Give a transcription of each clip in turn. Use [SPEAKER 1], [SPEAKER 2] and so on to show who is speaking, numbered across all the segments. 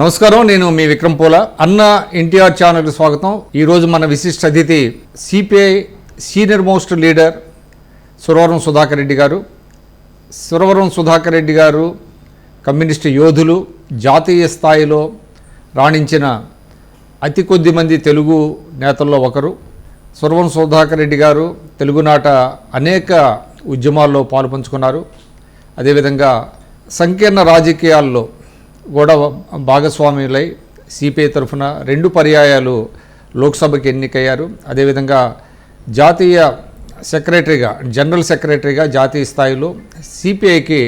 [SPEAKER 1] నమస్కారం నేను మీ విక్రమ్ పోల. అన్న ఎన్టీఆర్ ఛానల్కి స్వాగతం. ఈరోజు మన విశిష్ట అతిథి CPI senior most leader Suravaram Sudhakar Reddy garu. Suravaram Sudhakar Reddy గారు కమ్యూనిస్టు యోధులు జాతీయ స్థాయిలో రాణించిన అతి కొద్ది మంది తెలుగు నేతల్లో ఒకరు. సురవరం సుధాకర్ రెడ్డి గారు తెలుగునాట అనేక ఉద్యమాల్లో పాలుపంచుకున్నారు. అదేవిధంగా సంకీర్ణ రాజకీయాల్లో కూడా భాగస్వాములై సిపిఐ తరఫున రెండు పర్యాయాలు లోక్సభకి ఎన్నికయ్యారు. అదేవిధంగా జాతీయ సెక్రటరీగా జనరల్ సెక్రటరీగా జాతీయ స్థాయిలో సిపిఐకి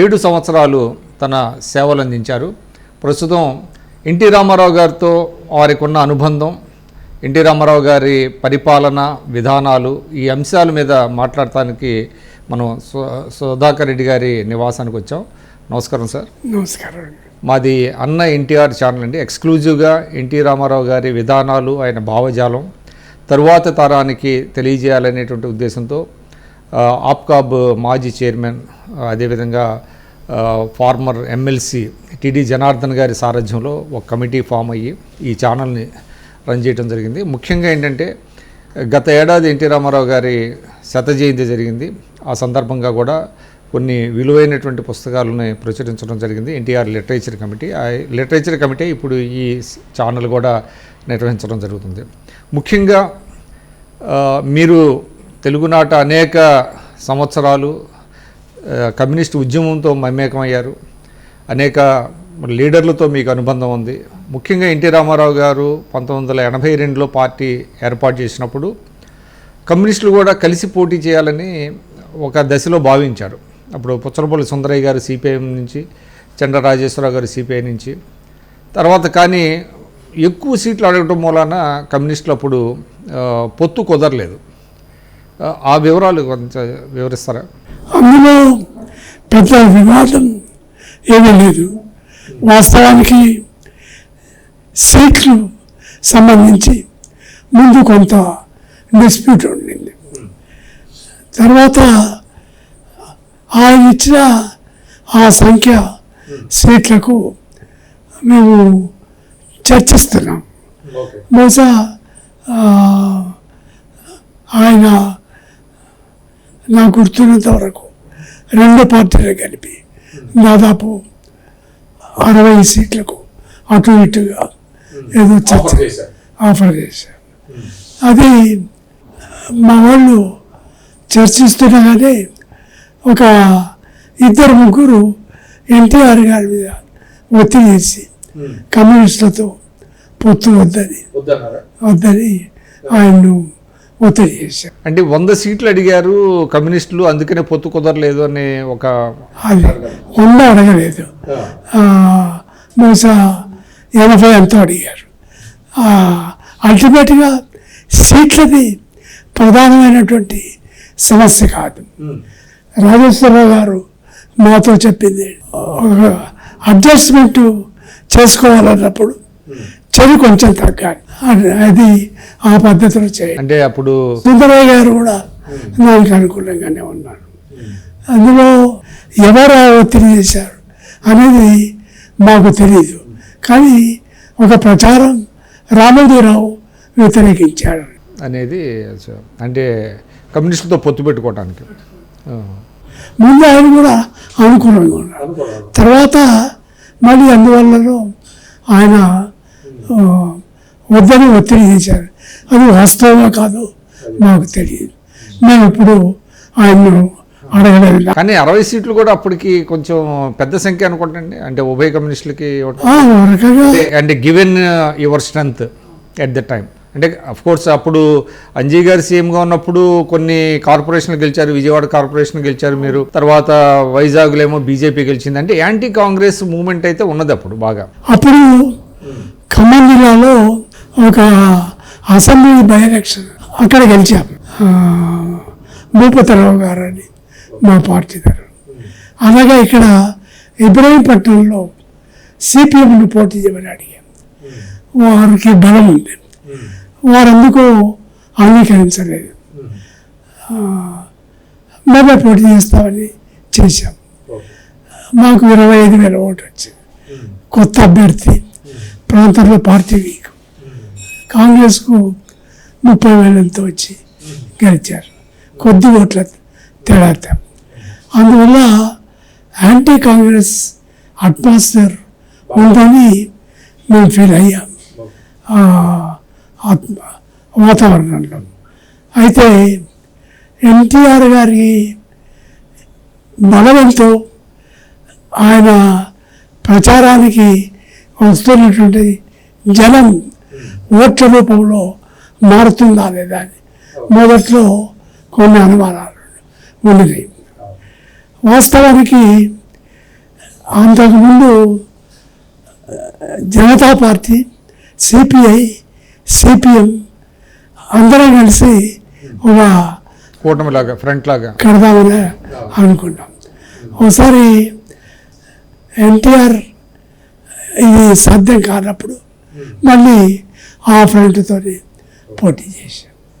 [SPEAKER 1] ఏడు సంవత్సరాలు తన సేవలు అందించారు ప్రస్తుతం ఎన్టీ రామారావు గారితో వారికి ఉన్న అనుబంధం ఎన్టీ రామారావు గారి పరిపాలన విధానాలు ఈ అంశాల మీద మాట్లాడటానికి మనం సు సుధాకర్ రెడ్డి గారి నివాసానికి వచ్చాం. నమస్కారం సార్.
[SPEAKER 2] నమస్కారం.
[SPEAKER 1] మాది అన్న ఎన్టీఆర్ ఛానల్ అండి. ఎక్స్క్లూజివ్గా ఎన్టీ రామారావు గారి విధానాలు ఆయన భావజాలం తరువాత తరానికి తెలియజేయాలనేటువంటి ఉద్దేశంతో ఆప్కాబ్ మాజీ చైర్మన్ అదేవిధంగా ఫార్మర్ ఎమ్మెల్సీ టిడి జనార్దన్ గారి సారథ్యంలో ఒక కమిటీ ఫామ్ అయ్యి ఈ ఛానల్ని రన్ చేయడం జరిగింది. ముఖ్యంగా ఏంటంటే గత ఏడాది ఎన్టీ రామారావు గారి శత జయంతి జరిగింది. ఆ సందర్భంగా కూడా కొన్ని విలువైనటువంటి పుస్తకాలను ప్రచురించడం జరిగింది. NTR literature committee. ఆ లిటరేచర్ కమిటీ ఇప్పుడు ఈ ఛానల్ కూడా నిర్వహించడం జరుగుతుంది. ముఖ్యంగా మీరు తెలుగునాట అనేక సంవత్సరాలు కమ్యూనిస్ట్ ఉద్యమంతో మమేకమయ్యారు. అనేక లీడర్లతో మీకు అనుబంధం ఉంది. ముఖ్యంగా ఎన్టీ రామారావు గారు పంతొమ్మిది వందల ఎనభై రెండులో పార్టీ ఏర్పాటు చేసినప్పుడు కమ్యూనిస్టులు కూడా కలిసి పోటీ చేయాలని ఒక దశలో భావించారు. అప్పుడు పుచ్చలపల్లి సుందరయ్య గారు సిపిఐఎం నుంచి చంద్ర రాజేశ్వరరావు గారు సిపిఐ నుంచి. తర్వాత కానీ ఎక్కువ సీట్లు అడగటం మూలాన కమ్యూనిస్టులు అప్పుడు పొత్తు కుదరలేదు. ఆ, ఆ వివరాలు కొంచెం వివరిస్తారా?
[SPEAKER 2] అందులో పెద్ద వివాదం ఏమీ లేదు. వాస్తవానికి సీట్లు సంబంధించి ముందు కొంత డిస్ప్యూట్ ఉండింది. తర్వాత ఆయన ఇచ్చిన ఆ సంఖ్య సీట్లకు మేము చర్చిస్తున్నాం. బహుశా ఆయన నాకు గుర్తున్నంత వరకు రెండు పార్టీలు కలిపి దాదాపు అరవై సీట్లకు అటు ఇటుగా ఏదో చర్చ ఆఫర్ చేశారు. అది మా వాళ్ళు చర్చిస్తుండగానే ఒక ఇద్దరు ముగ్గురు ఎన్టీఆర్ గారి మీద ఒత్తిడి చేసి కమ్యూనిస్టులతో పొత్తు వద్దని వద్దని ఆయన్ను ఒత్తిడి చేశారు.
[SPEAKER 1] అంటే వంద సీట్లు అడిగారు కమ్యూనిస్టులు అందుకనే పొత్తు కుదరలేదు అనే ఒక
[SPEAKER 2] అది వంద అడగలేదు. బహుశా ఎనభై ఎంతో అడిగారు. అల్టిమేట్గా సీట్లది ప్రధానమైనటువంటి సమస్య కాదు. రాజేశ్వరరావు గారు మాతో చెప్పింది. అడ్జస్ట్మెంట్ చేసుకోవాలన్నప్పుడు చెవి కొంచెం తగ్గాలి. అది- ఆ పద్ధతిలో చేయాలి
[SPEAKER 1] అంటే అప్పుడు
[SPEAKER 2] సుందరయ్య గారు కూడా దానికి అనుకూలంగానే ఉన్నారు. అందులో ఎవరు ఒత్తిడి చేశారు అనేది మాకు తెలియదు కానీ ఒక ప్రచారం రామోజీరావు వ్యతిరేకించాడు.
[SPEAKER 1] అనేది అంటే కమ్యూనిస్టులతో పొత్తు పెట్టుకోవడానికి.
[SPEAKER 2] ముందు ఆయన కూడా అనుకూలంగా ఉన్నారు తర్వాత మళ్ళీ అందువల్లలో ఆయన వద్దని ఒత్తిడి చేశారు అది వాస్తవమా కాదు మాకు తెలియదు. మేము ఇప్పుడు ఆయన్ను అడగలేదు.
[SPEAKER 1] కానీ అరవై సీట్లు కూడా అప్పటికి కొంచెం పెద్ద సంఖ్య అనుకుంటండి. అంటే ఉభయ కమ్యూనిస్టులకి
[SPEAKER 2] రకంగా
[SPEAKER 1] అంటే given your strength at the time అంటే కోర్స్ అప్పుడు అంజీ గారు సీఎంగా ఉన్నప్పుడు కొన్ని కార్పొరేషన్లు గెలిచారు విజయవాడ కార్పొరేషన్ గెలిచారు మీరు. తర్వాత వైజాగ్లో ఏమో బీజేపీ గెలిచింది. అంటే యాంటీ కాంగ్రెస్ మూమెంట్ అయితే ఉన్నది అప్పుడు బాగా.
[SPEAKER 2] అప్పుడు ఖమ్మం జిల్లాలో ఒక అసెంబ్లీ బై ఎలక్షన్ అక్కడ గెలిచాం. భూపతిరావు గారు అని మా పార్టీ గారు అలాగే ఇక్కడ ఇబ్రహీంపట్నంలో సిపిఎంను పోటీ చేయమని అడిగాం. వారికి బలం ఉంది. వారందుకు అంగీకరించలేదు. మేమే పోటీ చేస్తామని చేశాం. మాకు ఇరవై ఐదు వేల ఓటు వచ్చింది. కొత్త అభ్యర్థి ప్రాంతంలో పార్టీ వీక్ కాంగ్రెస్కు ముప్పై వేలంతో వచ్చి గెలిచారు. కొద్ది ఓట్ల తేడా అందువల్ల యాంటీ కాంగ్రెస్ అట్మాస్ఫియర్ ఉందని మేము ఫీల్ అయ్యాం. ఆత్మ వాతావరణంలో. అయితే ఎన్టీఆర్ గారి బలవంతో ఆయన ప్రచారానికి వస్తున్నటువంటి జనం ఓట్ల రూపంలో మారుతుందా లేదా అని మొదట్లో కొన్ని అనుమానాలు ఉన్నది వాస్తవానికి అంతకుముందు జనతా పార్టీ సిపిఐ సిపిఎం అందరం కలిసి ఒక
[SPEAKER 1] కూటమి లాగా ఫ్రంట్ లాగా
[SPEAKER 2] కడదామని అనుకున్నాం. ఒకసారి ఎన్టీఆర్ ఇది సాధ్యం కానప్పుడు మళ్ళీ ఆ ఫ్రంట్తో పోటీ చేశాం.